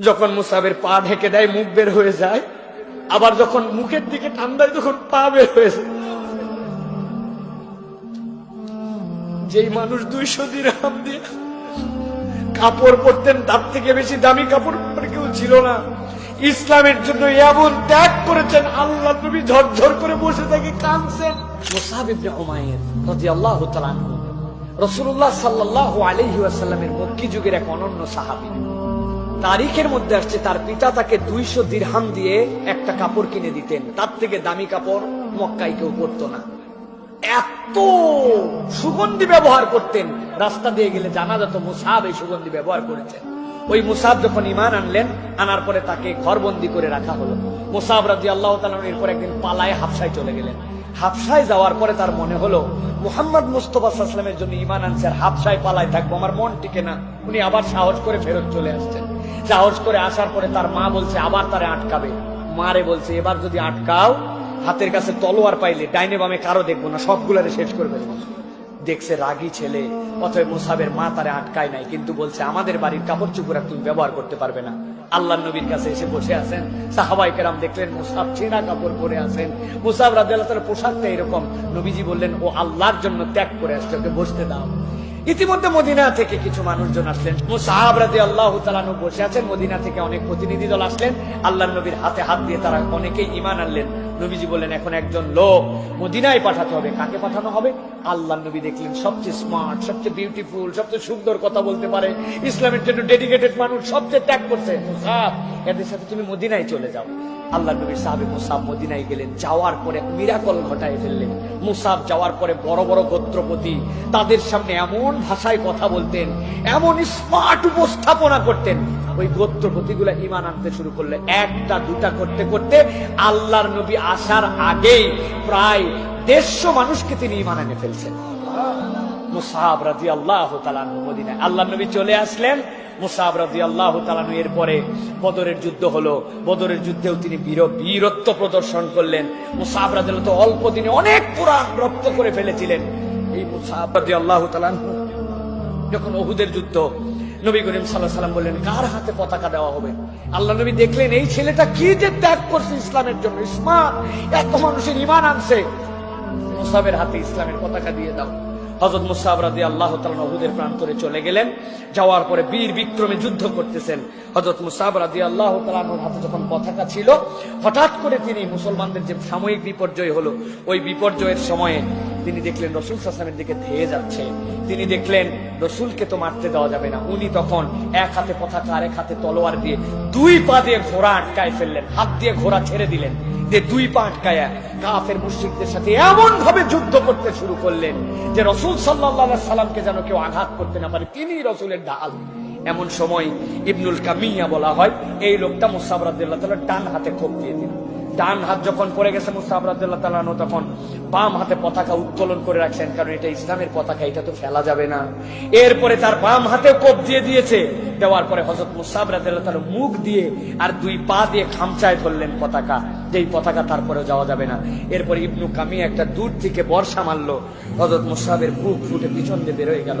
যখন মুসাবের পা ঢেকে দেয়, মুখ বের হয়ে যায়। আবার যখন মুখের দিকে ঠান্ডায় তখন পা বের হয়ে যায়। যেই মানুষ দুইশো দিরহাম দিয়ে কাপড় পরতেন, তার থেকে বেশি দামি কাপড় পরে কেউ ছিল না। ইসলামের জন্য এমন ত্যাগ করেছেন, আল্লাহ নবী ঝরঝর করে বসে থেকে কাঁদছেন। মুসাহাব ইবনে উমাইর রাদিয়াল্লাহু তাআলা আনহু, রাসূলুল্লাহ মক্কি যুগের এক অনন্য সাহাবী। তারিখের মধ্যে আসছে, তার পিতা তাকে দুইশো দিরহাম দিয়ে একটা কাপড় কিনে দিতেন। তার থেকে দামি কাপড় মক্কায় কেউ পরতো না। এত সুগন্ধি ব্যবহার করতেন। রাস্তা দিয়ে গেলে জানা যেত মুসাব এই সুগন্ধি ব্যবহার করেছেন ওই মুসাব যখন ইমান আনলেন, আনার পরে তাকে ঘরবন্দি করে রাখা হলো। মুসাব রাজি আল্লাহ এরপর একদিন পালায় হাফসায় চলে গেলেন। হাফসায় যাওয়ার পরে তার মনে হলো, মুহাম্মদ মুস্তফা সাল্লামের জন্য ইমান আনছে আর হাফসায় পালায় থাকব, আমার মন টিকে না। উনি আবার সাহস করে ফেরত চলে আসছেন। সাহস করে আসার পরে তার মা বলছে, আবার তারে আটকাবে। মারে বলছে, এবার যদি আটকাও, হাতের কাছে তলোয়ার পাইলে ডাইনে বামে কারও দেখব না, সবগুলারে শেষ করে ফেলব। দেখছে রাগী ছেলে অথবা মুসাবের মা তারে আটকায় নাই, কিন্তু বলছে, আমাদের বাড়ির কাপড় চুপুরা তুমি ব্যবহার করতে পারবে না। আল্লাহ নবীর কাছে এসে বসে আছেন সাহাবাই কেরাম দেখলেন মুসাব ছেঁড়া কাপড় পরে আছেন। মুসাব রাজ্লাহ পোশাকটা এরকম, নবীজি বললেন, ও আল্লাহর জন্য ত্যাগ করে আসছে, ওকে বসতে দাও। ইতিমধ্যে মদিনা থেকে কিছু মানুষজন আসলেন। মুসাহাব রাজি আল্লাহ তালানু বসে আছেন। মদিনা থেকে অনেক প্রতিনিধি দল আসলেন। আল্লাহ নবীর হাতে হাত দিয়ে তারা অনেকেই ইমান আনলেন। নবীজি বললেন, এখন একজন লোক মদিনায় পাঠাতে হবে। কাকে পাঠানো হবে? আল্লাহ নবী দেখলেন, সবচেয়ে স্মার্ট সবচেয়ে বিউটিফুল সবচেয়ে সুন্দর কথা বলতে পারে। ইসলামের জন্য ডেডিকেটেড মানুষ সবচেয়ে ত্যাগ করছে। এদের সাথে তুমি মদিনায় চলে যাও। আল্লাহ নবী সাহাবে মুসাব মদিনায় গেলেন, যাওয়ার পরে মিরাকল ঘটায় ফেললেন। মুসাব যাওয়ার পরে বড় বড় গোত্রপতি তাদের সামনে এমন ভাষায় কথা বলতেন, এমন স্মার্ট উপস্থাপনা করতেন। ওই গোত্রপতিগুলা ইমান আনতে শুরু করলে একটা, দুটা করতে করতে আল্লাহর নবী আসার আগেই প্রায় দেড়শো মানুষকে তিনি ইমান এনে ফেলছেন। মুসাহাব রাজি আল্লাহ তালানু মদিনায় আল্লাহ নবী চলে আসলেন আল্লাহ তালানু এরপরে বদরের যুদ্ধ হলো। বদরের যুদ্ধেও তিনি বীর বীরত্ব প্রদর্শন করলেন। অনেক করে ফেলেছিলেন। এই যখন ওহুদের যুদ্ধ, নবী করিম সাল্লাম বললেন, কার হাতে পতাকা দেওয়া হবে? আল্লাহ নবী দেখলেন, এই ছেলেটা কি যে ত্যাগ করছে ইসলামের জন্য? ইসমান এত মানুষের ইমান আনছে। মুসাবের হাতে ইসলামের পতাকা দিয়ে দাও। হজরত মুসাব রাদি আল্লাহ তালুদের প্রান্তরে চলে গেলেন। যাওয়ার পরে বীর বিক্রমে যুদ্ধ করতেছেন। হজরত মুসাব রাদি আল্লাহ তালুর হাতে যখন পতাকা ছিল, হঠাৎ করে তিনি মুসলমানদের যে সাময়িক বিপর্যয় হলো, ওই বিপর্যয়ের সময়ে তিনি দেখলেন রসুল সাসলামের দিকে ধেয়ে যাচ্ছে। তিনি দেখলেন, রসুলকে তো মারতে দেওয়া যাবে না। উনি তখন এক হাতে পতাকা আরেক হাতে তলোয়ার দিয়ে দুই পা দিয়ে ঘোড়া আটকায় ফেললেন, হাত দিয়ে ঘোড়া ছেড়ে দিলেন। যে দুই পা আটকায়া কাফের মুশ্রিকদের সাথে এমন ভাবে যুদ্ধ করতে শুরু করলেন যে রসুল সাল্লাহ সাল্লামকে যেন কেউ আঘাত করতে না পারে তিনি রসুলের ঢাল। এমন সময় ইবনুল কামিয়া বলা হয়, এই লোকটা মুসাবরাদ্দাহ তালা ডান হাতে খোপ দিয়ে দিল। ডান হাত যখন পড়ে গেছে তালানো তখন বাম হাতে পতাকা উত্তোলন করে রাখছেন, কারণ এটা ইসলামের পতাকা, এটা তো ফেলা যাবে না। এরপরে তার বাম হাতে কোপ দিয়ে দিয়েছে, দেওয়ার পরে হজরত তাআলা মুখ দিয়ে আর দুই পা দিয়ে খামচায় ধরলেন পতাকা, যেই পতাকা তারপরেও যাওয়া যাবে না। এরপরে ইবনু কামি একটা দূর থেকে বর্ষা মারলো হজরত মুসাবের বুক ফুটে পিছন দিয়ে বেরোয় গেল।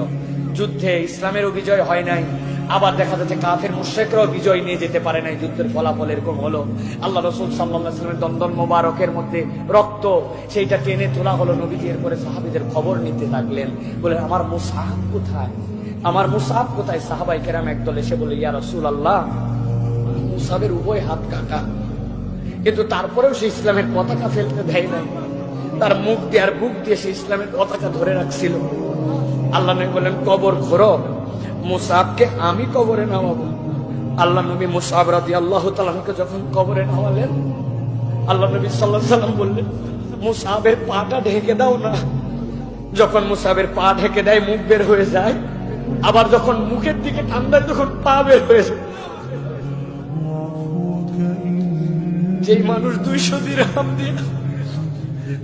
যুদ্ধে ইসলামেরও বিজয় হয় নাই আবার দেখা যাচ্ছে কাফের মুশ্রেকরাও বিজয় নিয়ে যেতে পারে নাই, যুদ্ধের ফলাফল এরকম হলো। আল্লাহ রসুল সাল্লামের দন্দন মোবারকের মধ্যে রক্ত, সেইটা টেনে তোলা হলো নবীজি এরপরে সাহাবিদের খবর নিতে লাগলেন বলে আমার মুসাহাব কোথায়? আমার মুসাব কোথায়? সাহাবাই কেরাম একদল এসে বলে ইয়া রসুল আল্লাহ মুসাবের উভয় হাত কাটা। কিন্তু তারপরেও সে ইসলামের পতাকা ফেলতে দেয় নাই। তার মুখ দিয়ে আর বুক দিয়ে সে ইসলামের পতাকা ধরে রাখছিল। আল্লাহ বললেন, কবর ঘোরো মুসাবকে আমি কবরে নামাবো। আল্লাহ নবী মুসাব রাদি আল্লাহ তালাকে যখন কবরে নামালেন, আল্লাহ নবী সাল্লাহ সাল্লাম বললেন, মুসাবের পাটা ঢেকে দাও না। যখন মুসাবের পা ঢেকে দেয়, মুখ বের হয়ে যায়। আবার যখন মুখের দিকে ঠান্ডায় যখন পা বের হয়ে যায়। যেই মানুষ দুইশো দিরহাম দিয়ে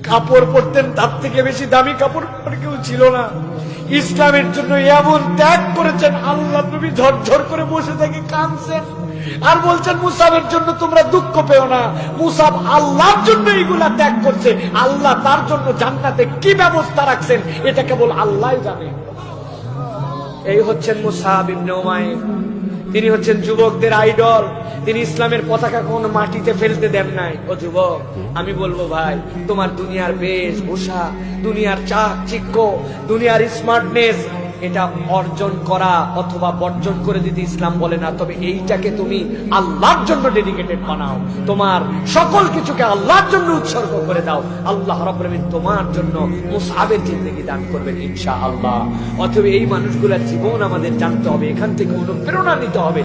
কাপড় পরতেন, তার থেকে বেশি দামি কাপড় পরে কেউ ছিল না। ইসলামের জন্য এমন ত্যাগ করেছেন, আল্লাহ নবী ঝরঝর করে বসে থেকে কাঁদছেন। আর বলছেন, মুসাবের জন্য তোমরা দুঃখ পেও না। মুসাব আল্লাহর জন্য এইগুলা ত্যাগ করছে। আল্লাহ তার জন্য জান্নাতে কি ব্যবস্থা রাখছেন, এটা কেবল আল্লাহ জানে। এই হচ্ছেন মুসাব ইবনে উমাইর। তিনি হচ্ছেন যুবকদের আইডল। তিনি ইসলামের পতাকা কোন মাটিতে ফেলতে দেন নাই। ও যুবক, আমি বলব ভাই, তোমার দুনিয়ার বেশ ভূষা দুনিয়ার চাক চিক্ক দুনিয়ার স্মার্টনেস এটা অর্জন করা অথবা বর্জন করে দিতে ইসলাম বলে না, তবে এইটাকে তুমি আল্লাহর জন্য ডেডিকেটেড বানাও। তোমার সকল কিছুকে আল্লাহর জন্য উৎসর্গ করে দাও। আল্লাহ রব্রমিন তোমার জন্য মুসাবের জিন্দগি দান করবেন ইনশা আল্লাহ অথবা এই মানুষগুলোর জীবন আমাদের জানতে হবে, এখান থেকে অনুপ্রেরণা নিতে হবে।